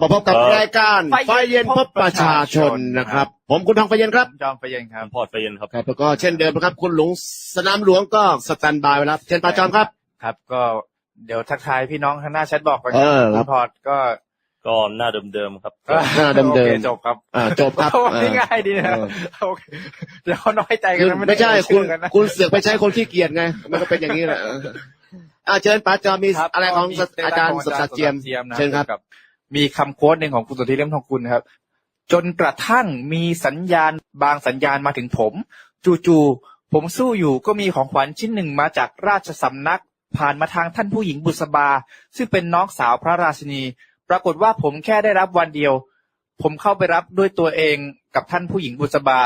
มาพบกับเอ่อ รายการไฟไฟเย็เย็นนพพบบปประระชาชาชชนนนะครับผมคุณทองไฟเย็นครับจอมไฟเย็นครับ พอดไฟเย็นครับ ครับแล้วก็เช่นเดิมนะครับ คุณหลวงสนามหลวงก็สแตนบายไว้แล้วเช่นปาจอมครับ ครับก็เดี๋ยวทักทายพี่น้องข้างหน้าแชทบอกก่อนเออคคุรับณพอร์ตก็ก็หน้าเดิมๆครับ หน้าเดิมๆ โอคจบครับอ่าจบครับโอ้เออนี่ง่ายดีนะเออ โอเคเดี๋ยวเขาน้อยใจกัคืนอนะไม่ใช่ด้คุณชื่อกันนะ คุณเสือกไปใช้คนขี้เกียจไง มันก็เป็นอย่างนี้แหละอ่าเชิญปาจอมมีครับอะไรของก็มีอาจารย์ขงสัตย์เจียมนะเชิญครับกับ มีคำโค้ดหนึ่งของคุณสุทธิเลี่ยมทองกุลนะครับ จนกระทั่งมีสัญญาณบางสัญญาณมาถึงผม จู่ๆผมสู้อยู่ก็มีของขวัญชิ้นหนึ่งมาจากราชสำนัก ผ่านมาทางท่านผู้หญิงบุษบา ซึ่งเป็นน้องสาวพระราชินี ปรากฏว่าผมแค่ได้รับวันเดียว ผมเข้าไปรับด้วยตัวเองกับท่านผู้หญิงบุษบา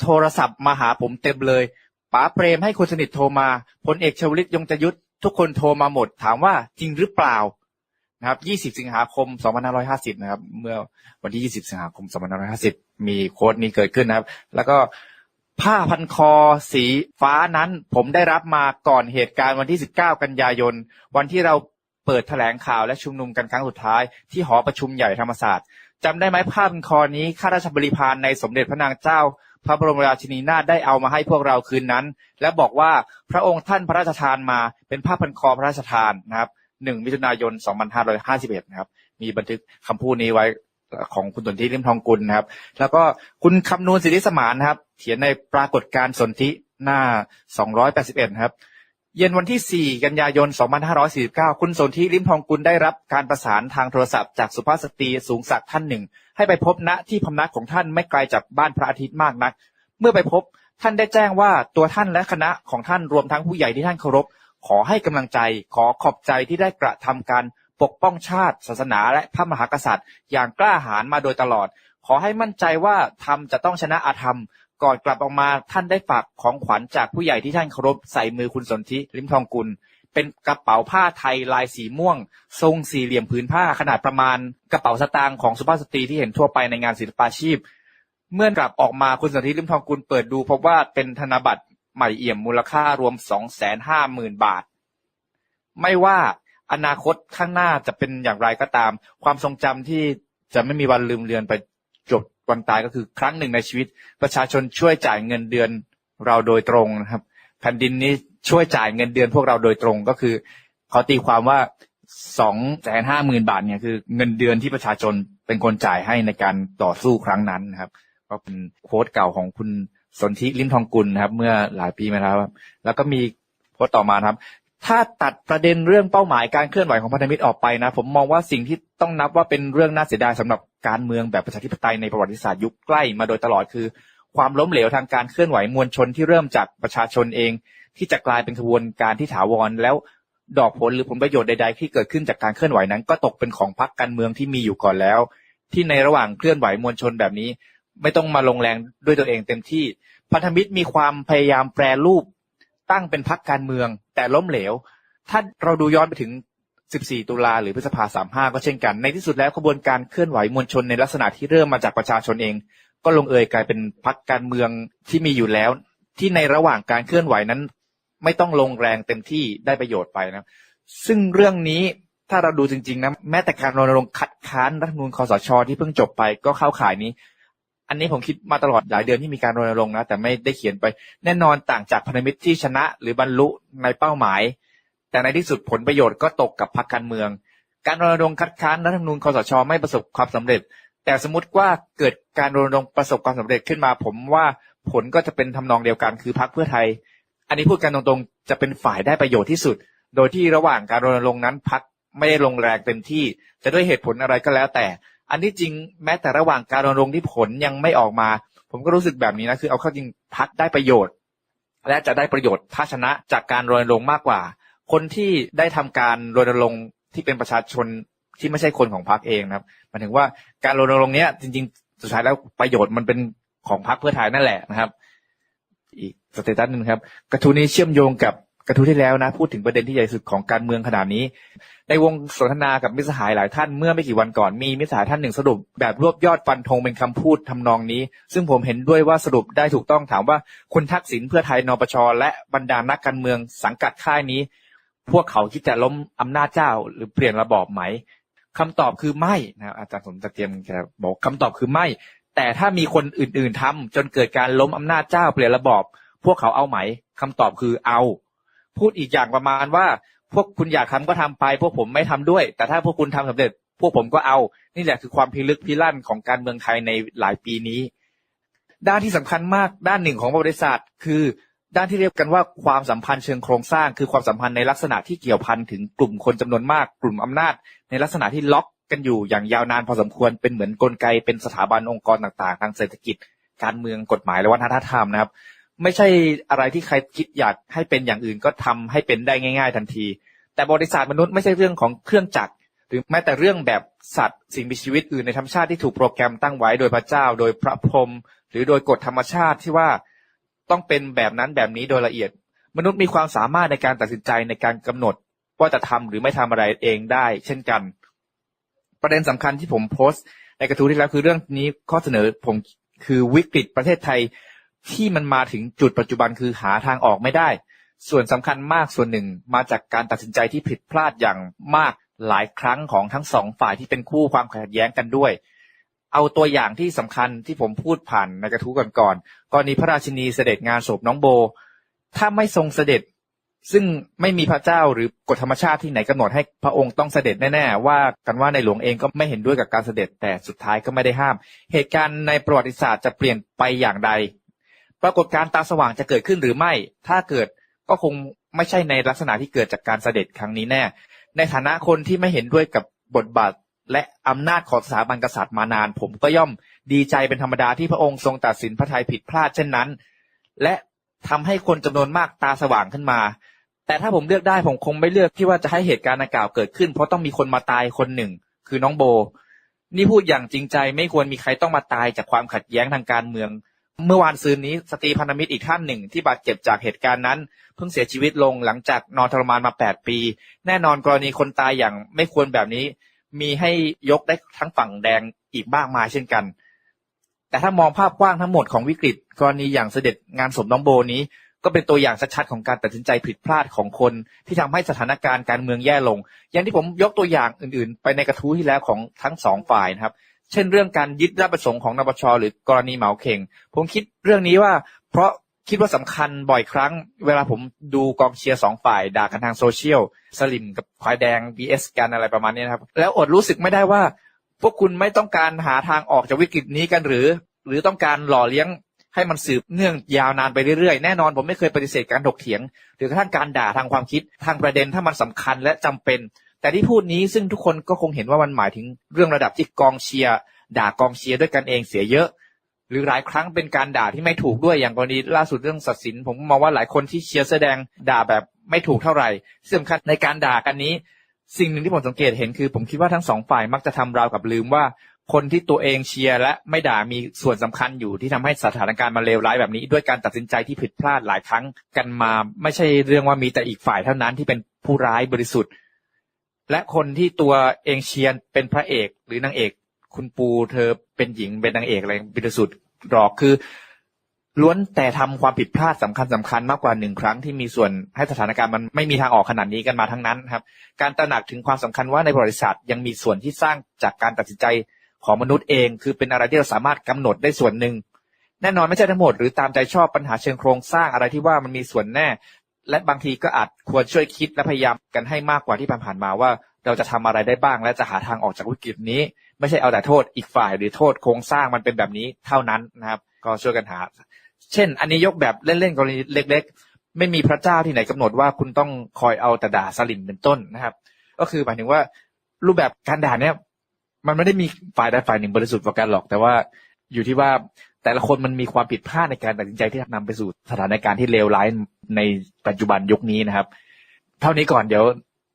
โทรศัพท์มาหาผมเต็มเลยป๋าเปรมให้คนสนิทโทรมาพลเอกชวลิตยงจะยุทธทุกคนโทรมาหมดถามว่าจริงหรือเปล่า นะครับ 20 สิงหาคม 2550 นะครับ เมื่อวันที่ 20 สิงหาคม 2550 มีโค้ดนี้เกิดขึ้นนะครับ แล้วก็ผ้าพันคอสีฟ้านั้น ผมได้รับมาก่อนเหตุการณ์วันที่ 19 กันยายน วันที่เราเปิดแถลงข่าวและชุมนุมกันครั้งสุดท้ายที่หอประชุมใหญ่ธรรมศาสตร์จำได้ไหมผ้าพันคอนี้ข้าราชบริพารในสมเด็จพระนางเจ้า พระบรมราชินีนาถได้เอามาให้พวกเราคืนนั้น และบอกว่าพระองค์ท่านพระราชทานมาเป็นผ้าพันคอพระราชทานนะครับ่1มิถุนายน2551นะครับ มีบันทึกคำพูดนี้ไว้ของคุณสนธิริมทองกุลนะครับ แล้วก็คุณคำนูนสิริสมานนะครับ เขียนในปรากฏการณ์สนธิหน้า281นะครับเย็นวันที่ 4 กันยายน 2549 คุณสนธิริมทองกุลได้รับการประสานทางโทรศัพท์จากสุภาพสตรีสูงศักดิ์ท่านหนึ่ง ให้ไปพบณที่พำนักของท่านไม่ไกลจากบ้านพระอาทิตย์มากนัก เมื่อไปพบท่านได้แจ้งว่าตัวท่านและคณะของท่านรวมทั้งผู้ใหญ่ที่ท่านเคารพ ขอให้กำลังใจ ขอขอบใจที่ได้กระทำการปกป้องชาติศาสนาและพระมหากษัตริย์ อย่างกล้าหาญมาโดยตลอด ขอให้มั่นใจว่าธรรมจะต้องชนะอาธรรม ก่อนกลับออกมาท่านได้ฝากของขวัญจากผู้ใหญ่ที่ท่านเคารพใส่มือคุณสนธิลิมทองกุล เป็นกระเป๋าผ้าไทยลายสีม่วง ทรงสี่เหลี่ยมผืนผ้าขนาดประมาณ กระเป๋าสตางค์ของสุภาพสตรีที่เห็นทั่วไปในงานศิลปาชีพเมื่อกลับออกมาคุณสนธิลิมทองกุลเปิดดูพบว่าเป็นธนบัตร ใหม่เอี่ยมมูลค่ารวมสองแสนห้าหมื่นบาท ไม่ว่าอนาคตข้างหน้าจะเป็นอย่างไรก็ตาม ความทรงจำที่จะไม่มีวันลืมเลือนไปจบวันตายก็คือครั้งหนึ่งในชีวิต ประชาชนช่วยจ่ายเงินเดือนเราโดยตรงนะครับแผ่นดินนี้ช่วยจ่ายเงินเดือนพวกเราโดยตรงก็คือเขาตีความว่าสองแสนห้าหมื่นบาทเนี่ยคือเงินเดือนที่ประชาชนเป็นคนจ่ายให้ในการต่อสู้ครั้งนั้นนะครับ ก็เป็นโค้ดเก่าของคุณ สนธิลิมทองกุลนะครับ เมื่อหลายปีมาแล้วครับแล้วก็มีโพสต์ต่อมาครับ ถ้าตัดประเด็นเรื่องเป้าหมายการเคลื่อนไหวของพันธมิตรออกไปนะ ผมมองว่าสิ่งที่ต้องนับว่าเป็นเรื่องน่าเสียดายสำหรับการเมืองแบบประชาธิปไตยในประวัติศาสตร์ยุคใกล้มาโดยตลอดคือ ความล้มเหลวทางการเคลื่อนไหวมวลชนที่เริ่มจากประชาชนเอง ที่จะกลายเป็นขบวนการที่ถาวรแล้วดอกผลหรือผลประโยชน์ใดๆ ที่เกิดขึ้นจากการเคลื่อนไหวนั้น ก็ตกเป็นของพรรคการเมืองที่มีอยู่ก่อนแล้ว ที่ในระหว่างเคลื่อนไหวมวลชนแบบนี้ ไม่ต้องมาลงแรงด้วยตัวเองเต็มที่พันธมิตรมีความพยายามแปรรูปตั้งเป็นพรรคการเมือง แต่ล้มเหลว ถ้าเราดูย้อนไปถึง 14 ตุลาหรือพฤษภา35 ก็เช่นกัน ในที่สุดแล้วขบวนการเคลื่อนไหวมวลชนในลักษณะที่เริ่มมาจากประชาชนเอง ก็ลงเอยกลายเป็นพรรคการเมืองที่มีอยู่แล้ว ที่ในระหว่างการเคลื่อนไหวนั้น ไม่ต้องลงแรงเต็มที่ได้ประโยชน์ไปนะซึ่งเรื่องนี้ถ้าเราดูจริงๆนะแม้แต่การรณรงค์คัดค้านรัฐมนูญคอสช ที่เพิ่งจบไปก็เข้าข่ายนี้ อันนี้ผมคิดมาตลอดหลายเดือนที่มีการรณรงค์นะ แต่ไม่ได้เขียนไป แน่นอนต่างจากพันธมิตรที่ชนะ หรือบรรลุในเป้าหมาย แต่ในที่สุดผลประโยชน์ก็ตกกับพรรคการเมือง การรณรงค์คัดค้านรัฐธรรมนูญคอสชไม่ประสบความสำเร็จ แต่สมมติว่าเกิดการรณรงค์ประสบความสำเร็จขึ้นมา ผมว่าผลก็จะเป็นทำนองเดียวกันคือพรรคเพื่อไทย อันนี้พูดกันตรงๆ จะเป็นฝ่ายได้ประโยชน์ที่สุด โดยที่ระหว่างการรณรงค์นั้นพรรคไม่ได้ลงแรงเต็มที่ จะด้วยเหตุผลอะไรก็แล้วแต่ อันที่จริงแม้แต่ระหว่างการรณรงค์ที่ผลยังไม่ออกมา ผมก็รู้สึกแบบนี้นะคือเอาเข้าจริงพรรคได้ประโยชน์ และจะได้ประโยชน์ถ้าชนะจากการรณรงค์มากกว่า คนที่ได้ทำการรณรงค์ที่เป็นประชาชนที่ไม่ใช่คนของพรรคเองนะครับหมายถึงว่าการรณรงค์เนี้ยจริง ๆ สุดท้ายแล้วประโยชน์มันเป็นของพรรคเพื่อไทยนั่นแหละนะครับ อีกสเตตัสหนึ่งครับ กระทู้นี้เชื่อมโยงกับ กระทู้ที่แล้วนะ พูดถึงประเด็นที่ใหญ่สุดของการเมืองขนาดนี้ ในวงสนทนากับมิสหายหลายท่านเมื่อไม่กี่วันก่อนมีมิสหายท่านหนึ่งสรุป แบบรวบยอดฟันธงเป็นคำพูดทำนองนี้ ซึ่งผมเห็นด้วยว่าสรุปได้ถูกต้องถามว่าคุณทักษิณเพื่อไทยนปชและบรรดานักการเมืองสังกัดค่ายนี้ พวกเขาคิดจะล้มอำนาจเจ้า หรือเปลี่ยนระบอบไหมคำตอบคือไม่นะอาจารย์สมศักดิ์เจียมบอกคำตอบคือไม่ แต่ถ้ามีคนอื่น ๆทำจนเกิดการล้มอำนาจเจ้าเปลี่ยนระบอบ พวกเขาเอาไหมคำตอบคือเอา พูดอีกอย่างประมาณว่า พวกคุณอยากทำก็ทำไป พวกผมไม่ทำด้วย แต่ถ้าพวกคุณทำสำเร็จ พวกผมก็เอา นี่แหละคือความพิลึกพิลั่นของการเมืองไทยในหลายปีนี้ ด้านที่สำคัญมากด้านหนึ่งของประวัติศาสตร์คือด้านที่เรียกกันว่าความสัมพันธ์เชิงโครงสร้าง คือความสัมพันธ์ในลักษณะที่เกี่ยวพันถึงกลุ่มคนจำนวนมาก กลุ่มอำนาจ ในลักษณะที่ล็อกกันอยู่อย่างยาวนานพอสมควรเป็นเหมือนกลไกเป็นสถาบันองค์กรต่างๆ ทางเศรษฐกิจ การเมืองกฎหมายและวัฒนธรรมนะครับ ไม่ใช่อะไรที่ใครคิดอยากให้เป็นอย่างอื่นก็ทำให้เป็นได้ง่าย ๆ ทันที แต่บริษัทมนุษย์ไม่ใช่เรื่องของเครื่องจักรหรือแม้แต่เรื่องแบบสัตว์สิ่งมีชีวิตอื่นในธรรมชาติที่ถูกโปรแกรมตั้งไว้โดยพระเจ้า โดยพระพรหมหรือโดยกฎธรรมชาติที่ว่าต้องเป็นแบบนั้นแบบนี้โดยละเอียด มนุษย์มีความสามารถในการตัดสินใจในการกำหนด ว่าจะทำหรือไม่ทำอะไรเองได้ เช่นกัน ประเด็นสำคัญที่ผมโพสต์ ในกระทู้ที่แล้วคือเรื่องนี้ข้อเสนอผมคือวิกฤตประเทศไทย ที่มันมาถึงจุดปัจจุบันคือหาทางออกไม่ได้ ส่วนสำคัญมากส่วนหนึ่งมาจากการตัดสินใจที่ผิดพลาดอย่างมากหลายครั้งของทั้งสองฝ่ายที่เป็นคู่ความขัดแย้งกันด้วย เอาตัวอย่างที่สำคัญที่ผมพูดผ่านในกระทู้ก่อนๆกรณีพระราชินีเสด็จงานศพน้องโบ ถ้าไม่ทรงเสด็จ ซึ่งไม่มีพระเจ้าหรือกฎธรรมชาติที่ไหนกำหนดให้พระองค์ต้องเสด็จแน่ๆว่ากันว่าในหลวงเองก็ไม่เห็นด้วยกับการเสด็จแต่สุดท้ายก็ไม่ได้ห้าม เหตุการณ์ในประวัติศาสตร์จะเปลี่ยนไปอย่างใด ปรากฏการตาสว่างจะเกิดขึ้นหรือไม่ ถ้าเกิดก็คงไม่ใช่ในลักษณะที่เกิดจากการเสด็จครั้งนี้แน่ ในฐานะคนที่ไม่เห็นด้วยกับบทบาทและอำนาจของสถาบันกษัตริย์มานาน ผมก็ย่อมดีใจเป็นธรรมดาที่พระองค์ทรงตัดสินพระทัยผิดพลาดเช่นนั้น และทำให้คนจำนวนมากตาสว่างขึ้นมา แต่ถ้าผมเลือกได้ผมคงไม่เลือกที่ว่าจะให้เหตุการณ์ดังกล่าวเกิดขึ้น เพราะต้องมีคนมาตายคนหนึ่ง คือน้องโบ นี่พูดอย่างจริงใจไม่ควรมีใครต้องมาตายจากความขัดแย้งทางการเมือง เมื่อวานซืนนี้สตรีพันธมิตรอีกท่านหนึ่งที่บาดเจ็บจากเหตุการณ์นั้น เพิ่งเสียชีวิตลงหลังจากนอนทรมานมา 8 ปี แน่นอนกรณีคนตายอย่างไม่ควรแบบนี้ มีให้ยกได้ทั้งฝั่งแดงอีกมากมายเช่นกัน แต่ถ้ามองภาพกว้างทั้งหมดของวิกฤต กรณีอย่างเสด็จงานศพน้องโบนี้ ก็เป็นตัวอย่างชัดๆของการตัดสินใจผิดพลาดของคน ที่ทำให้สถานการณ์การเมืองแย่ลง อย่างที่ผมยกตัวอย่างอื่น ๆ ไปในกระทู้ที่แล้วของทั้งสองฝ่ายนะครับ เช่นเรื่องการยึดรับประสงค์ของนปชหรือกรณีเหมาเข่ง ผมคิดเรื่องนี้ว่า เพราะคิดว่าสำคัญบ่อยครั้ง เวลาผมดูกองเชียร์สองฝ่ายด่ากันทางโซเชียลสลิมกับควายแดง BS กันอะไรประมาณนี้นะครับ แล้วอดรู้สึกไม่ได้ว่า พวกคุณไม่ต้องการหาทางออกจากวิกฤตนี้กันหรือ หรือต้องการหล่อเลี้ยงให้มันสืบเนื่องยาวนานไปเรื่อยๆ แน่นอนผมไม่เคยปฏิเสธการถกเถียง หรือกระทั่งการด่าทางความคิดทางประเด็นถ้ามันสำคัญและจำเป็น แต่ที่พูดนี้ซึ่งทุกคนก็คงเห็นว่ามันหมายถึงเรื่องระดับที่กองเชียร์ด่ากองเชียร์ด้วยกันเองเสียเยอะ หรือหลายครั้งเป็นการด่าที่ไม่ถูกด้วยอย่างกรณีล่าสุดเรื่องศักดิ์สินผมมองว่าหลายคนที่เชียร์แสดงด่าแบบไม่ถูกเท่าไหร่ที่สำคัญในการด่ากันนี้ สิ่งหนึ่งที่ผมสังเกตเห็นคือ ผมคิดว่าทั้งสองฝ่ายมักจะทำราวกับลืมว่า คนที่ตัวเองเชียร์และไม่ด่ามีส่วนสำคัญอยู่ที่ทำให้สถานการณ์มาเลวร้ายแบบนี้ ด้วยการตัดสินใจที่ผิดพลาดหลายครั้งกันมา ไม่ใช่เรื่องว่ามีแต่อีกฝ่ายเท่านั้นที่เป็นผู้ร้ายบริสุทธิ์ และคนที่ตัวเองเชียร์เป็นพระเอก หรือนางเอก คุณปูเธอเป็นหญิงเป็นนางเอกอะไรบริสุทธิ์หรอกคือ ล้วนแต่ทำความผิดพลาดสำคัญสำคัญมากกว่าหนึ่งครั้งที่มีส่วนให้สถานการณ์มันไม่มีทางออกขนาดนี้กันมาทั้งนั้นครับ การตระหนักถึงความสำคัญว่าในบริษัทยังมีส่วนที่สร้างจากการตัดสินใจของมนุษย์เอง คือเป็นอะไรที่เราสามารถกำหนดได้ส่วนหนึ่งแน่นอนไม่ใช่ทั้งหมดหรือตามใจชอบปัญหาเชิงโครงสร้างอะไรที่ว่ามันมีส่วนแน่ และบางทีก็อาจควรช่วยคิดและพยายามกันให้มากกว่าที่ผ่านๆมาว่า เราจะทำอะไรได้บ้างและจะหาทางออกจากวิกฤตนี้ ไม่ใช่เอาแต่โทษอีกฝ่ายหรือโทษโครงสร้างมันเป็นแบบนี้เท่านั้นนะครับ ก็ช่วยกันหา เช่น อันนี้ยกแบบเล่นๆกรณีเล็ก ๆ ไม่มีพระเจ้าที่ไหนกำหนดว่าคุณต้องคอยเอาแต่ด่าสลิมเป็นต้นนะครับ ก็คือหมายถึงว่ารูปแบบการด่าเนี่ยมันไม่ได้มีฝ่ายใดฝ่ายหนึ่งบริสุทธิ์กว่ากันหรอก แต่ว่าอยู่ที่ว่า แต่ละคนมันมีความผิดพลาดในการตัดสินใจที่นำไปสู่สถานการณ์ที่เลวร้ายในปัจจุบันยุคนี้นะครับ เท่านี้ก่อนเดี๋ยว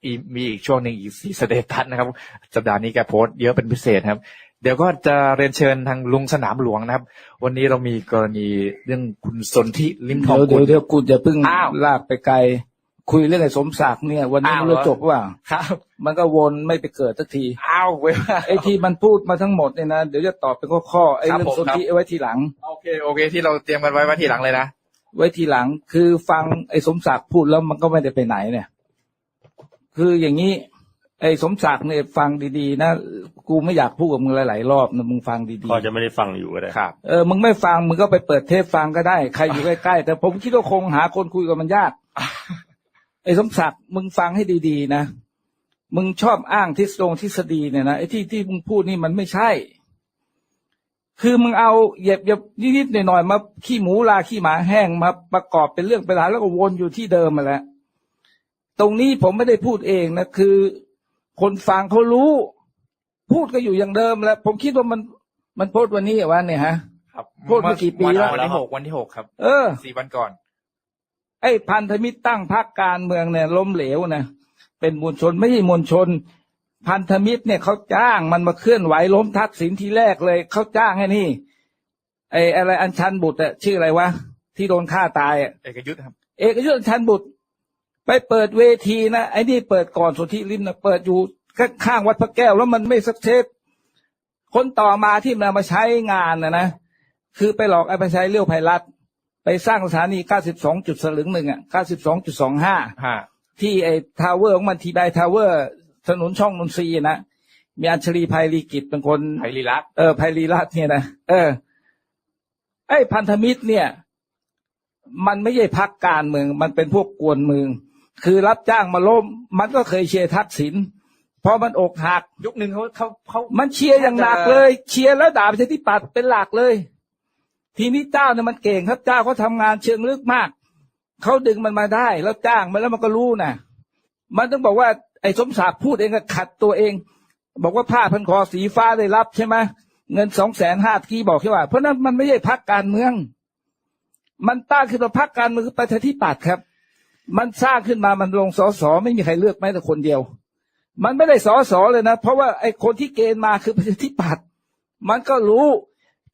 อีมีอีกช่วงหนึ่งอีกสี่สเตตัสนะครับ สัปดาห์นี้แกโพสต์เยอะเป็นพิเศษครับ เดี๋ยวก็จะเรียนเชิญทางลุงสนามหลวงนะครับ วันนี้เรามีกรณีเรื่องคุณสนธิลิมทองเดี๋ยวกุเดี๋ยวลเดี๋ยวกูจะเพิ่งอ้าวลากไปไกล คุยเรื่องไอ้สมศักดิ์เนี่ย วันนี้อ้าวมันจะเหรอจบว่าครับ มันก็วนไม่ไปเกิดสักทีอ้าวเว้ย ไอ้ที่มันพูดมาทั้งหมดเนี่ยนะเดี๋ยวจะตอบเป็นข้อๆไอ้ครับเรื่องผมสนธิเอาไว้ทีหลัง โอเคโอเค ที่เราเตรียมกันไว้ไว้ทีหลังเลยนะ ไว้ทีหลัง คือฟังไอ้สมศักดิ์พูดแล้วมันก็ไม่ได้ไปไหนเนี่ย คืออย่างนี้ ไอ้สมศักดิ์เนี่ยฟังดีๆ นะกูไม่อยากพูดกับมึงหลายๆรอบนะมึงฟังดีก็จะไม่ได้ฟังอยู่ก็ได้ ครับ ๆเออมึงไม่ฟังมึงก็ไปเปิดเทปฟังก็ได้ ใครอยู่ใกล้ๆแต่ผมคิดว่าคงหาคนคุยกับมันยากไอ้สมศักดิ์มึงฟังให้ดีๆ นะ มึงชอบอ้างทฤษฎงทฤษฎีเนี่ยนะไอ้ที่ที่มึงพูดนี่มันไม่ใช่ คือมึงเอาเหยียบเหยียบนิดๆหน่อยๆมาขี้หมูลาขี้หมาแห้งมาประกอบเป็นเรื่องเป็นราวแล้วก็วนอยู่ที่เดิมมาแหล้วตรงนี้ผมไม่ได้พูดเองนะคือ คนฟังเขารู้ พูดก็อยู่อย่างเดิมแล้ว ผมคิดว่ามันมันโพสต์วันนี้เหรอวะเนี่ยฮะ ครับพูดมากี่ปีแล้ว วันที่หกวันที่หกครับเออ สี่วันก่อน ไอ้พันธมิตรตั้งพรรคการเมืองเนี่ยล้มเหลวนะเป็นมวลชนไม่ใช่มวลชน พันธมิตรเนี่ยเขาจ้างมันมาเคลื่อนไหวล้มทักษิณทีแรกเลยเขาจ้างให้นี่ไอ้อะไรอัญชันบุตรอะชื่ออะไรวะที่โดนฆ่าตายอะเอกยุทธครับ เอกยุทธอัญชันบุตร ไปเปิดเวทีนะไอ้นี่เปิดก่อนสุทธิริมนะเปิดอยู่ข้างๆวัดพระแก้วแล้วมันไม่สักเทปคนต่อมาที่มันมาใช้งานนะนะคือไปหลอกไอ้ไปใช้เลี้ยวไพรัต ไปสร้างสถานี 92จุดสลึงหนึ่งอะ 92.25 ฮะที่ไอ้ทาวเวอร์ของมันทีไดทาวเวอร์ ถนนช่องนนทรีย์นะ มีอัญชลีภัยรีกิจเป็นคนไพลีรักษ์เออภัยรีรัตน์เนี่ยนะ เออ ไอ้พันธมิตรเนี่ย มันไม่ใช่พักการเมือง มันเป็นพวกกวนเมือง คือรับจ้างมาล้ม มันก็เคยเชียร์ทักษิณพอมันอกหัก ยุคหนึ่งเขาเขาเขามันเชียร์อย่างหนักเลย เชียร์แล้วด่าประชาธิปัตย์เป็นหลักเลย ทีนี้เจ้าเนี่ยมันเก่งครับเจ้าเขาทำงานเชิงลึกมากเขาดึงมันมาได้แล้วจ้างมันแล้วมันก็รู้นะมันต้องบอกว่าไอ้สมศักดิ์พูดเองก็ขัดตัวเอง บอกว่าผ้าพันคอสีฟ้าได้รับใช่ไหมเงินสองแสนห้าที่บอกใช่ว่า เพราะนั้นมันไม่ใช่พักการเมือง มันตั้งขึ้นมาพักการเมืองคือประชาธิปัตย์ครับ มันสร้างขึ้นมามันลงสอสอไม่มีใครเลือกแม้แต่คนเดียว มันไม่ได้สอสอเลยนะ เพราะว่าไอ้คนที่เกณฑ์มาคือประชาธิปัตย์มันก็รู้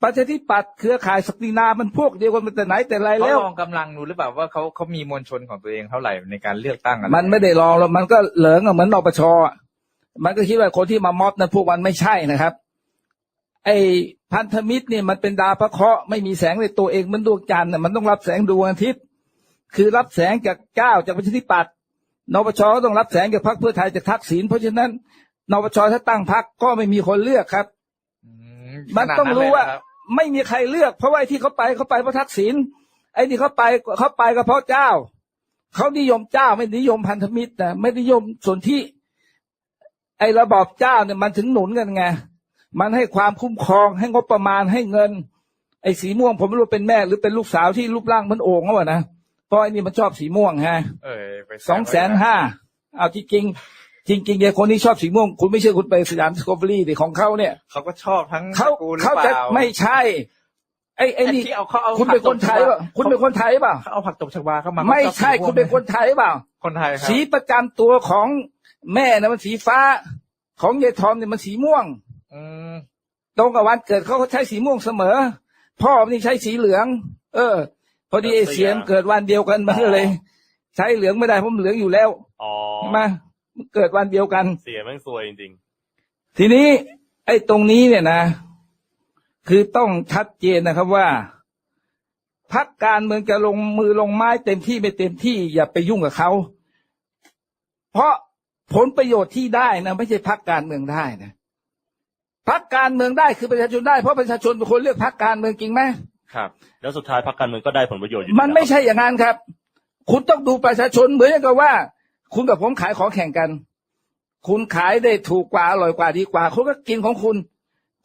ประชาธิปัตย์เครือข่ายศักดินามันพวกเดียวกันมาแต่ไหนแต่ไรเขาแล้วลองกำลังดูหรือเปล่าว่าเขาเขามีมวลชนของตัวเองเท่าไหร่ในการเลือกตั้งอะมันไม่ได้ลองแล้วมันก็เหลิงอะเหมือนนปชอะมันก็คิดว่าคนที่มาม็อบนั้นพวกมันไม่ใช่นะครับ ไอ้พันธมิตรเนี่ยมันเป็นดาวพระเคราะห์ไม่มีแสงในตัวเองเหมันดวงจันทร์น่ะมันต้องรับแสงดวงอาทิตย์ คือรับแสงจากเจ้าจากประชาธิปัตย์นปชก็ต้องรับแสงจากพรรคเพื่อไทยจากทักษิณเพราะฉะนั้นนปชถ้าตั้งพรรคก็ไม่มีคนเลือกครับอื มันต้องรู้ว่าขนดนั้นเลยเหอคบไม่มีใครเลือก เพราะว่าไอ้ที่เขาไปเขาไปเพราะทักษิณไอ้ที่เขาไปเขาไปก็เพราะเจ้าเขานิยมเจ้าไม่นิยมพันธมิตรนะไม่นิยมส่วนที่ ไอ้ระบอบเจ้าเนี่ยมันถึงหนุนกันไงมันให้ความคุ้มครองให้งบประมาณให้เงิน ไอ้สีม่วงผมไม่รู้เป็นแม่ หรือเป็นลูกสาวที่รูปร่างเหมันโอ่งเขาอะนะเพราะไอ้นี่มันชอบสีม่วงฮะเออไปสองแสนห้าเอาจริงๆ จริงๆไอ้คนที่ชอบสีม่วง คุณไม่เชื่อคุณไปสยามสกอเบอรี่ดิของเขาเนี่ยเขาก็ชอบทั้งเขาตระกูลหรือเขาปจะล่ไม่ใช่ไอ้ไอ้ไอ้นี่ที่เอาเขาเอาคุณเป็นคนไทยเปล่าคุณเป็นคนไทยเปล่าเขาเอาผักตบชวาเข้ามาไม่เขาชอบใช่สีม่วงคุณเป็นคนไทยเปล่า คนไทยครับสีประจำตัวของแม่นะมันสีฟ้า ของยายทอมเนี่ยมันสีม่วง อืมตรงกับวันเกิดเขาก็ใช้สีม่วงเสมอ พ่อมันนี่ใช้สีเหลือง เออ พอดีไอ้เสียมเกิดวันเดียวกันมันก็เลย ใช้เหลืองไม่ได้เพราะมันเหลืองอยู่แล้วอ๋อ ใช่ไหมมัน เกิดวันเดียวกัน เสียแม่งซวยจริงทีนี้ไอ้ตรงนี้เนี่ยนะ คือต้องชัดเจนนะครับว่าพักการเมืองจะลงมือลงไม้เต็มที่ไม่เต็มที่อย่าไปยุ่งกับเขา เพราะผลประโยชน์ที่ได้นะไม่ใช่พักการเมืองได้นะพักการเมืองได้คือประชาชนได้เพราะประชาชนเป็นคนเลือกพักการเมืองจริงไหมครับๆแล้วสุดท้ายพรรคการเมืองก็ได้ผลประโยชน์อยู่ดีมันไม่ใช่อย่างนั้นครับ คุณต้องดูประชาชนเหมือนกับว่า คุณกับผมขายของแข่งกัน คุณขายได้ถูกกว่าอร่อยกว่าดีกว่า คุณก็กินของคุณ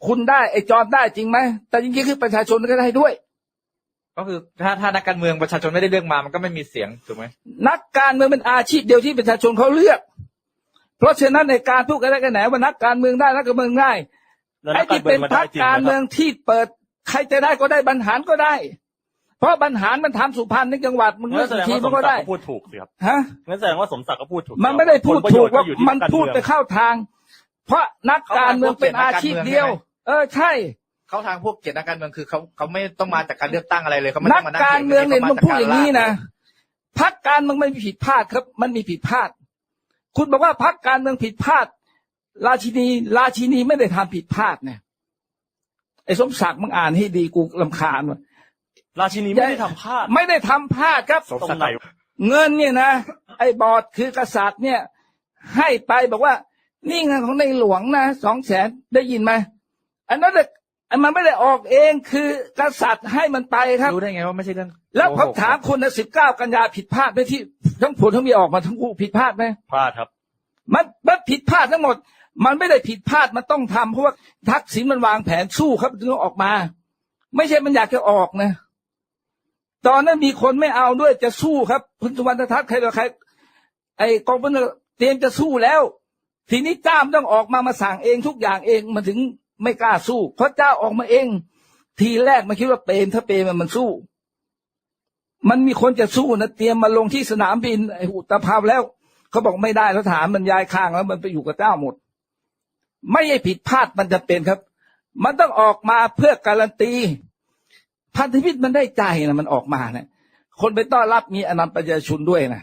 คุณได้ไอ้จอนได้จริงไหมแต่จริงๆคือประชาชนก็ได้ด้วย ก็คือถ้าถ้านักการเมืองประชาชนไม่ได้เลือกมา มันก็ไม่มีเสียงถูกไหมนักการเมืองเป็นอาชีพเดียวที่ประชาชนเขาเลือก เพราะฉะนั้นในการพูดกันได้กันไหนว่านักการเมืองได้นักการเมืองได้แล้วไอ้นักกาที่รเมืเป็อนงมาพรได้รคจริงการไหมเมืคอรังบที่เปิด ใครจะได้ก็ได้บรรหารก็ได้ เพราะบรรหารมันทำสุพรรณในจังหวัดมึงงั้เลืนอกแสดงทีว่าสมันมก็ศักได้ดิ์ก็พูดถูกสิครับฮะ งั้นแสดงว่าสมศักดิ์ก็พูดถูกมันไม่ได้พูดผลประโยถูชกน์ว่าอยู่ที่มันการพูดเมืองไปเข้าทาง เพราะนักการเมืองเป็นอาชีพเดียว เออใช่ เขาทางพวกเกียรตินักการเมืองคือเขาเขาไม่ต้องมาจากการเลือกตั้งอะไรเลยเขาไม่นัต้กองมานั่งการเมืองเนี่ยขมึงพูดอย่างนี้นะพักการเมืองไม่มีผิดพลาดครับ มันมีผิดพลาด คุณบอกว่าพักการเมืองผิดพลาด ราชินี ราชินีไม่ได้ทำผิดพลาดเนี่ยไอ้สมศักดิ์มึงอ่านให้ดีกูลำคาญว่ะ ราชินีไม่ได้ทำพลาด ไม่ได้ทำพลาดครับตรงไหน เงินเนี่ยนะ ไอ้บอร์ดคือกษัตริย์เนี่ย ให้ไปบอกว่า นี่เงินของในหลวงนะสองแสนได้ยินไหมอันนั้นน่ะอันมันไม่ได้ออกเองคือกษัตริย์ให้มันไปครับ รู้ได้ไงว่าไม่ใช่เรื่องแล้วผมโกหกถามคุณนะสิบเก้ากันยาผิดพลาดไหมที่ทั้งผลทั้งมีออกมาทั้งคู่ผิดพลาดไหมพลาดครับ มันมันผิดพลาดทั้งหมด มันไม่ได้ผิดพลาดมันต้องทำเพราะว่าทักษิณมันวางแผนสู้ครับถึงออกมา ไม่ใช่มันอยากจะออกนะ ตอนนั้นมีคนไม่เอาด้วยจะสู้ครับคุณสุวรรณทัศน์ใครต่อใคร ไอ้กองพลเตรียมจะสู้แล้ว ทีนี้เจ้ามันต้องออกมามาสั่งเองทุกอย่างเองมันถึงไม่กล้าสู้ เพราะเจ้าออกมาเอง ทีแรกมันคิดว่าเปรมถ้าเปรมมันสู้ มันมีคนจะสู้นะเตรียมมาลงที่สนามบินไอ้อุตภาวแล้วเขาบอกไม่ได้แล้วฐานมันย้ายข้างแล้วมันไปอยู่กับเจ้าหมด ไม่ใช่ผิดพลาดมันจะเป็นครับ มันต้องออกมาเพื่อการันตี พันธมิตรมันได้ใจนะมันออกมาเนี่ยคนไปต้อนรับมีอนันต์ปัญญาชุนด้วยนะ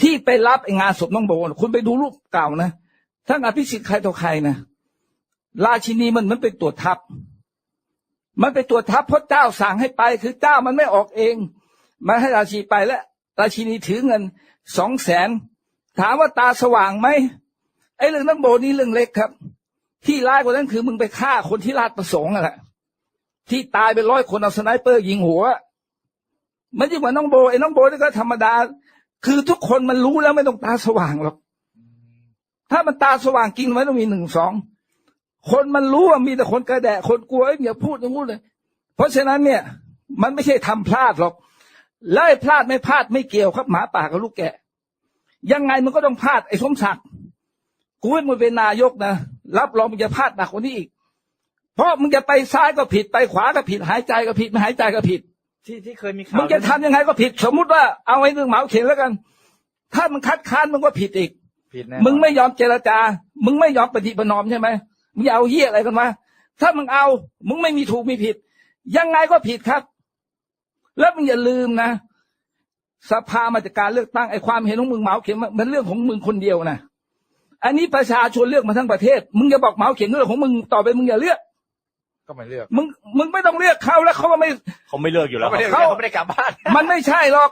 ที่ไปรับงานศพน้องโบนะคุณไปดูรูปเก่านะทั้งอภิสิทธิ์ใครต่อใครนะราชินีมันมันเป็นตัวทัพ มันเป็นตัวทัพเพราะเจ้าสั่งให้ไปคือเจ้ามันไม่ออกเอง มันให้ราชีไปแล้วราชินีถือเงินสองแสนถามว่าตาสว่างไหมไอ้เรื่องน้องโบนี่เรื่องเล็กครับ ที่ร้ายกว่านั้นคือมึงไปฆ่าคนที่ราชประสงค์อะแหละ ที่ตายเป็นร้อยคนเอาสไนเปอร์ยิงหัว มันยิ่งกว่าน้องโบไอ้น้องโบนี่ก็ธรรมดา คือทุกคนมันรู้แล้วไม่ต้องตาสว่างหรอกถ้ามันตาสว่างจริงมันต้องมีหนึ่งสองคนมันรู้ว่ามีแต่คนกระแดะคนกลัวไอ้ยอย่าพูดอย่างงู้นเลย เพราะฉะนั้นเนี่ย มันไม่ใช่ทำพลาดหรอกแล้วไอ้พลาดไม่พลาดไม่เกี่ยวครับ หมาป่ากับลูกแกะ ยังไงมันก็ต้องพลาดไอ้สมศักดิ์กูให้มึงเป็นนายกนะรับรองมึงจะพลาดหนักกว่านี้อีก เพราะมึงจะไปซ้ายก็ผิดไปขวาก็ผิด หายใจก็ผิดไม่หายใจก็ผิด ที่ที่เคยมีข่าวมึงจะทำยังไงก็ผิด สมมุติว่าเอาไอ้เรื่องเหมาเข็นแล้วกัน ถ้ามึงคัดค้านมึงก็ผิดอีกผิดแน่มึงไม่ยอมเจรจา มึงไม่ยอมปฏิบัตินอมใช่ไหมมึงจะเอาเหี้ยอะไรกันมาถ้ามึงเอา มึงไม่มีถูกมีผิด ยังไงก็ผิดครับ แล้วมึงอย่าลืมนะสภามาจากการเลือกตั้งไอ้ความเห็นของมึงเหมาเข็มมันเรื่องของมึงคนเดียวนะอันนี้ประชาชนเลือกมาทั้งประเทศ มึงอย่าบอกเหมาเข็มเรื่องของมึงต่อไปมึงอย่าเลือก ก็ไม่เลือก มึงมึงไม่ต้องเลือกเขาแล้วเขาก็ไม่ เขาไม่เลิกอยู่แล้วเขาคไม่รับได้เขาไม่ได้กลับบ้าน มันไม่ใช่หรอก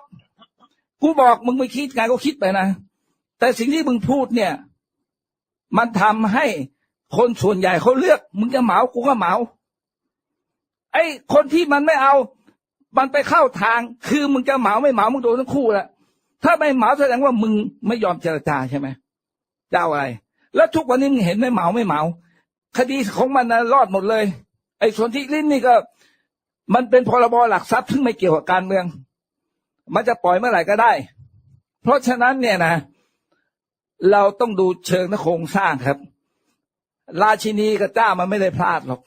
กูบอกมึงไม่คิดไงก็คิดไปนะ แต่สิ่งที่มึงพูดเนี่ย มันทำให้คนส่วนใหญ่เขาเลือก มึงจะเหมากูก็เหมา ไอ้คนที่มันไม่เอา มันไปเข้าทาง คือมึงจะเหมาไม่เหมา มึงโดนทั้งคู่แหละถ้าไม่เหมาแสดงว่ามึงไม่ยอมเจรจาใช่ไหมเจ้าอะไร แล้วทุกวันนี้มึงเห็นไหมเหมาไม่เหมา คดีของมันนะรอดหมดเลย ไอ้สนที่ลิ้นนี่ก็ มันเป็นพรบหลักทรัพย์ซึ่งไม่เกี่ยวกับการเมือง มันจะปล่อยเมื่อไหร่ก็ได้ เพราะฉะนั้นเนี่ยนะ เราต้องดูเชิงนโครงสร้างครับ ราชินีกับเจ้ามันไม่ได้พลาดหรอก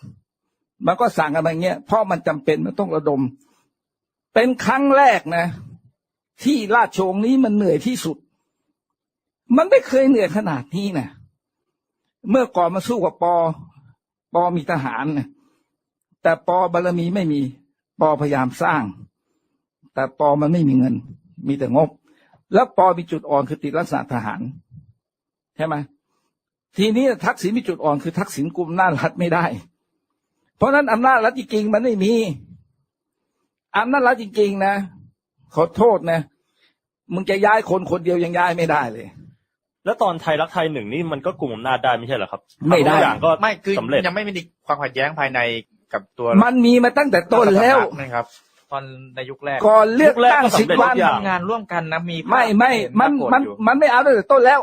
มันก็สั่งกันมาอย่างเงี้ยเพราะมันจำเป็นมันต้องระดม เป็นครั้งแรกนะ ที่ราชวงศ์นี้มันเหนื่อยที่สุด มันไม่เคยเหนื่อยขนาดนี้นะเมื่อก่อนมาสู้กับปอ ปอมีทหารนะ แต่ปอบารมีไม่มี ปอพยายามสร้าง แต่ปอมันไม่มีเงิน มีแต่งบ แล้วปอมีจุดอ่อนคือติดลักษณะทหารใช่ไหมทีนี้ทักษิณมีจุดอ่อนคือทักษิณกุมอำนาจรัฐไม่ได้ เพราะฉะนั้นอำนาจรัฐจริงๆมันไม่มีอำนาจรัฐจริง ๆ นะ ขอโทษนะมึงจะย้ายคนคนเดียวยังย้ายไม่ได้เลย แล้วตอนไทยรักไทยหนึ่งนี่มันก็กลุ่มอำนาจได้ไม่ใช่เหรอครับไม่ได้ทุกอย่างก็ไม่คือสำเร็จยังไม่มีความขัดแย้งภายใน กับตัวมันมีมาตั้งแต่ต้นแล้วนะครับ ตอนในยุคแรกก่อนเลือกตั้งสิบวันทำงานร่วมกันนะมีภาพไม่ไม่เห็มันปรากฏมันอยู่มันไม่เอาตั้งแต่ต้นแล้ว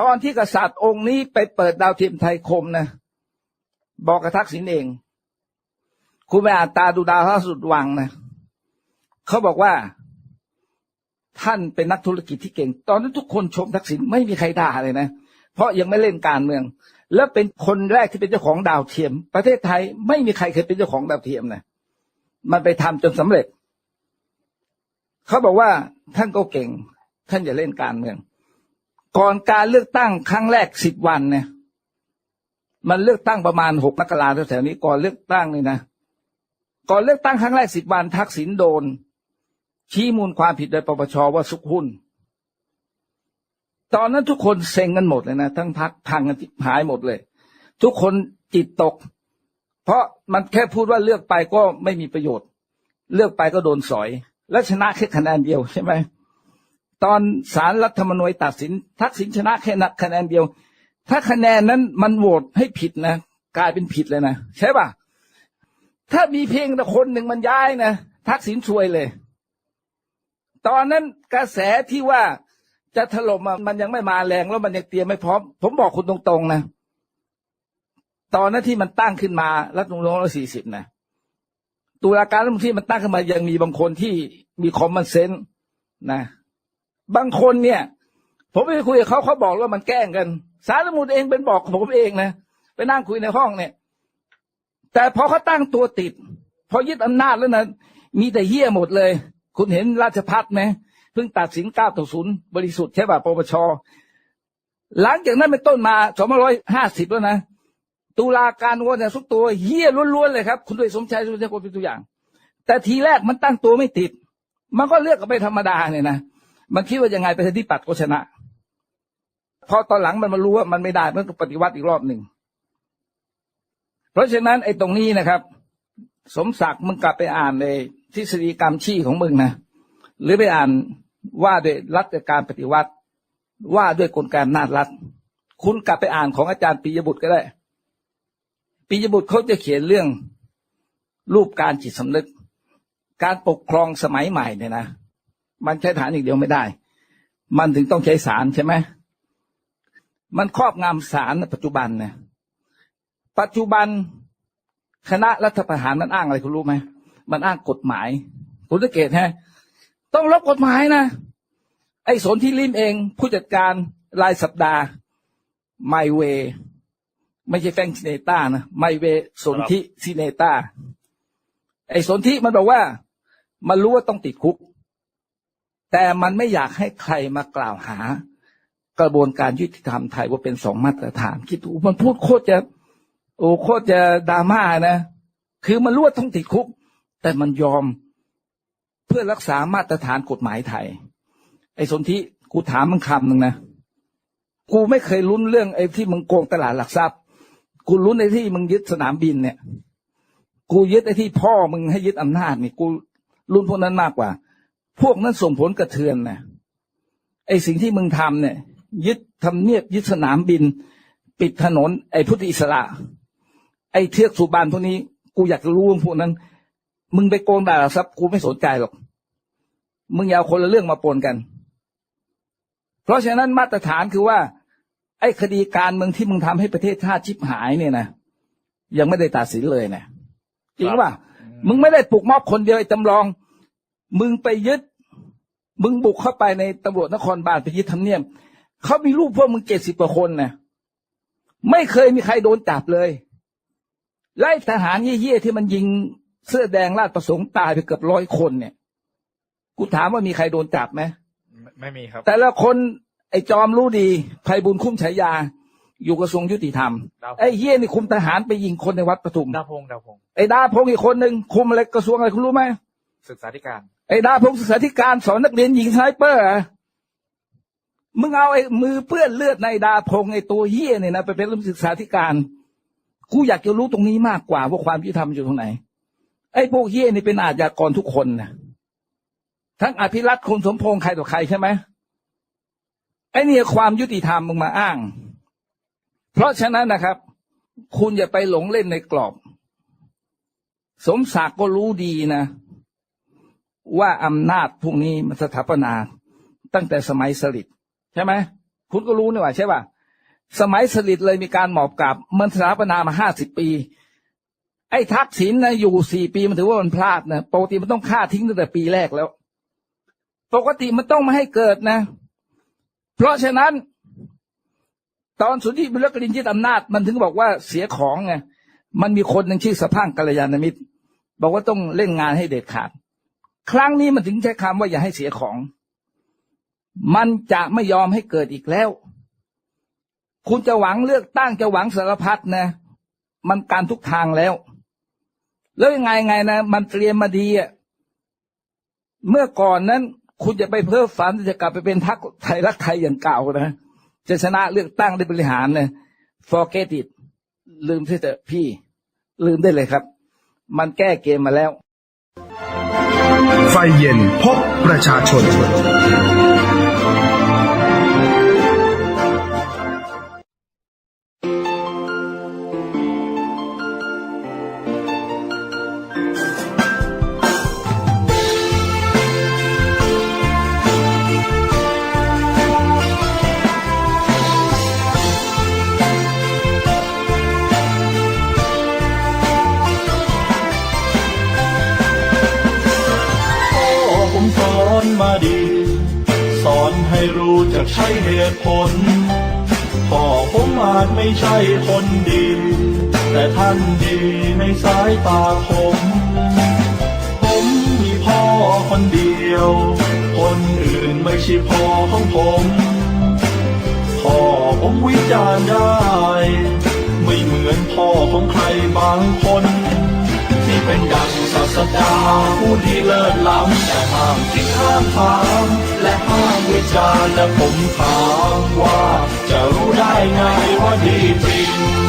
ตอนที่กษัตริย์องค์นี้ไปเปิดดาวเทียมไทยคมนะบอกกับทักษิณเอง คุณไปอ่านตาดูดาวพระสุดวังนะเขาบอกว่าท่านเป็นนักธุรกิจที่เก่ง ตอนนั้นทุกคนชมทักษิณไม่มีใครด่าเลยนะ เพราะยังไม่เล่นการเมือง แล้วเป็นคนแรกที่เป็นเจ้าของดาวเทียม ประเทศไทยไม่มีใครเคยเป็นเจ้าของดาวเทียมนะมันไปทำจนสำเร็จ เขาบอกว่าท่านก็เก่ง ท่านอย่าเล่นการเมือง ก่อนการเลือกตั้งครั้งแรกสิบวันเนี่ย มันเลือกตั้งประมาณหกมกราแถวๆนี้ก่อนเลือกตั้งนี่นะก่อนเลือกตั้งครั้งแรกสิบวันทักษิณโดน ชี้มูลความผิดโดยปปชว่าซุกหุ้น ตอนนั้นทุกคนเซ็งกันหมดเลยนะทั้งพักพังกันหายหมดเลย ทุกคนจิตตก เพราะมันแค่พูดว่าเลือกไปก็ไม่มีประโยชน์ เลือกไปก็โดนสอย และชนะแค่คะแนนเดียวใช่ไหมตอนสารรัฐธรรมนูญตัดสิน ทักษิณชนะแค่นักคะแนนเดียว ถ้าคะแนนนั้นมันโหวตให้ผิดนะกลายเป็นผิดเลยนะใช่ป่ะถ้ามีเพียงแต่คนหนึ่งมันย้ายนะทักษิณซวยเลย ตอนนั้นกระแสที่ว่า จะถล่มมันยังไม่มาแรงแล้วมันยังเตรียมไม่พร้อม ผมบอกคุณตรงๆนะ ตอนนั้นที่มันตั้งขึ้นมารัฐมนูญร้อยสี่สิบนะตุลาการรัฐมนูญที่มันตั้งขึ้นมายังมีบางคนที่มีคอมมอนเซนส์นะ บางคนเนี่ย ผมไปคุยกับเขาเขาบอกว่ามันแกล้งกัน สารรัฐธรรมนูญเองเป็นบอกผมเองนะไปนั่งคุยในห้องเนี่ย แต่พอเขาตั้งตัวติด พอยึดอำนาจแล้วนะมีแต่เหี้ยหมดเลย คุณเห็นราชพัฒไหม เพิ่งตัดสินเก้าต่อศูนย์บริสุทธิ์ใช่ป่ะปปชหลังจากนั้นเป็นต้นมาสองร้อยห้าสิบแล้วนะตุลาการวนเนี่ยสุกตัวเหี้ยล้วนๆเลยครับ คุณด้วยสมชายสุชาติเป็นตัวอย่าง แต่ทีแรกมันตั้งตัวไม่ติด มันก็เลือกกันไปธรรมดาเนี่ยนะมันคิดว่ายังไงประชาธิปัตย์ก็ชนะ พอตอนหลังมันมารู้ว่ามันไม่ได้มันต้องปฏิวัติอีกรอบหนึ่งเพราะฉะนั้นไอ้ตรงนี้นะครับ สมศักดิ์มึงกลับไปอ่านในทฤษฎีกรรมชี้ของมึงนะหรือไปอ่าน ว่าด้วยรัฐการปฏิวัติ ว่าด้วยกลไกอำนาจรัฐ คุณกลับไปอ่านของอาจารย์ปิยบุตรก็ได้ปิยบุตรเขาจะเขียนเรื่องรูปการจิตสำนึก การปกครองสมัยใหม่เนี่ยนะมันใช้ฐานอีกเดียวไม่ได้ มันถึงต้องใช้ศาลใช่ไหมมันครอบงำศาลในปัจจุบันเนี่ยปัจจุบันคณะรัฐประหารมันอ้างอะไรคุณรู้ไหมมันอ้างกฎหมายคุณสังเกตฮะ ต้องลบกฎหมายนะ ไอ้สนที่ริมเอง ผู้จัดการรายสัปดาห์ไมเวไม่ใช่แฟงซิเนต้านะไมเวสนธิซิเนต้าไอ้สนธิมันบอกว่า มันรู้ว่าต้องติดคุก แต่มันไม่อยากให้ใครมากล่าวหา กระบวนการยุติธรรมไทยว่าเป็นสองมาตรฐานคิดดูมันพูดโคตรจะโอ้โคตรจะดราม่านะ คือมันรู้ว่าต้องติดคุก แต่มันยอม พื่อรักษามาตรฐานกฎหมายไทย ไอ้สนธิกูถามมึงคำหนึ่งนะ กูไม่เคยลุ้นเรื่องไอ้ที่มึงโกงตลาดหลักทรัพย์ กูลุ้นไอ้ที่มึงยึดสนามบินเนี่ย กูยึดไอ้ที่พ่อมึงให้ยึดอำนาจนี่กูลุ้นพวกนั้นมากกว่า พวกนั้นส่งผลกระเทือนนะไอ้สิ่งที่มึงทำเนี่ย ยึดทำเนียบยึดสนามบิน ปิดถนน ไอ้พุทธอิสระ ไอ้เทือกสุบานพวกนี้ กูอยากจะรู้พวกนั้น มึงไปโกงตลาดหลักทรัพย์กูไม่สนใจหรอก มึงอย่าเอาคนละเรื่องมาปนกัน เพราะฉะนั้นมาตรฐานคือว่า ไอ้คดีการเมืองที่มึงทำให้ประเทศชาติชิบหายเนี่ยนะยังไม่ได้ตัดสินเลยนะจริงป่ะมึงไม่ได้ปลุกม็อบคนเดียวไอ้จำลอง มึงไปยึด มึงบุกเข้าไปในตำรวจนครบาลไปยึดทำเนียบเขามีรูปพวกมึงเจ็ดสิบกว่าคนนะไม่เคยมีใครโดนจับเลยไล่ทหารเยี่ยๆที่มันยิง เสื้อแดงลาดประสงค์ตายไปเกือบร้อยคนเนี่ย กูถามว่ามีใครโดนจับไหมไม่มีครับ แต่ละคนไอ้จอมรู้ดีไพบุญคุ้มฉายา อยู่กระทรวงยุติธรรมครับไอ้เฮียนี่คุมทหารไปยิงคนในวัดปทุมดาวพงษ์ดาวพงษ์ไอ้ดาพงศ์อีกคนหนึ่งคุมอะไรกระทรวงอะไรคุณรู้ไหมศึกษาธิการ ไอ้ดาพงศ์ศึกษาธิการสอนนักเรียนหญิงสไนเปอร์เหรอมึงเอาไอ้มือเปื้อนเลือดในดาพงศ์ไอ้ตัวเฮียเนี่ยนะไปเป็นรัฐมนตรีศึกษาธิการ กูอยากจะรู้ตรงนี้มากกว่าว่าความยุติธรรมอยู่ตรงไหน ไอ้พวกเฮียนี่เป็นอาชญากรทุกคนนะทั้งอภิรัตน์คนสมพงษ์ใครต่อใครใช่ไหมไอ้เนี่ยความยุติธรรมมึงมาอ้าง เพราะฉะนั้นนะครับ คุณอย่าไปหลงเล่นในกรอบ สมศักดิ์ก็รู้ดีนะ ว่าอำนาจพวกนี้มันสถาปนาตั้งแต่สมัยสฤษดิ์ใช่ไหมคุณก็รู้นี่หว่าใช่ป่ะสมัยสฤษดิ์เลยมีการหมอบกราบมันสถาปนามาห้าสิบปี ไอ้ทักษิณนะอยู่สี่ปีมันถือว่ามันพลาดนะปกติมันต้องฆ่าทิ้งตั้งแต่ปีแรกแล้ว ปกติมันต้องไม่ให้เกิดนะ เพราะฉะนั้นตอนสุนทรีบุญกลินยึดอำนาจมันถึงบอกว่าเสียของไงมันมีคนหนึ่งชื่อสะพังกัลยาณมิตร บอกว่าต้องเล่นงานให้เด็ดขาด ครั้งนี้มันถึงใช้คำว่าอย่าให้เสียของ มันจะไม่ยอมให้เกิดอีกแล้ว คุณจะหวังเลือกตั้งจะหวังสารพัดนะ มันการทุกทางแล้ว แล้วยังไงไงนะมันเตรียมมาดีอะเมื่อก่อนนั้น คุณจะไปเพ้อฝันจะกลับไปเป็นทักไทยรักไทยอย่างเก่านะจะชนะเลือกตั้งได้บริหารเนี่ย forget it ลืมที่เถอะพี่ ลืมได้เลยครับ มันแก้เกมมาแล้ว ไฟเย็นพบประชาชน มาดี สอนให้รู้จักใช้เหตุผลพ่อผมอาจไม่ใช่คนดี แต่ท่านดีในสายตาผม ผมมีพ่อคนเดียว คนอื่นไม่ใช่พ่อของผมพ่อผมวิจารณ์ได้ ไม่เหมือนพ่อของใครบางคน ที่เป็นดังศา สดาผู้ที่เลิศล้ำแต่ห้ามคิดห้ามถามและห้ามวิจารณ์และผมถามว่าจะรู้ได้ไงว่าดีจริง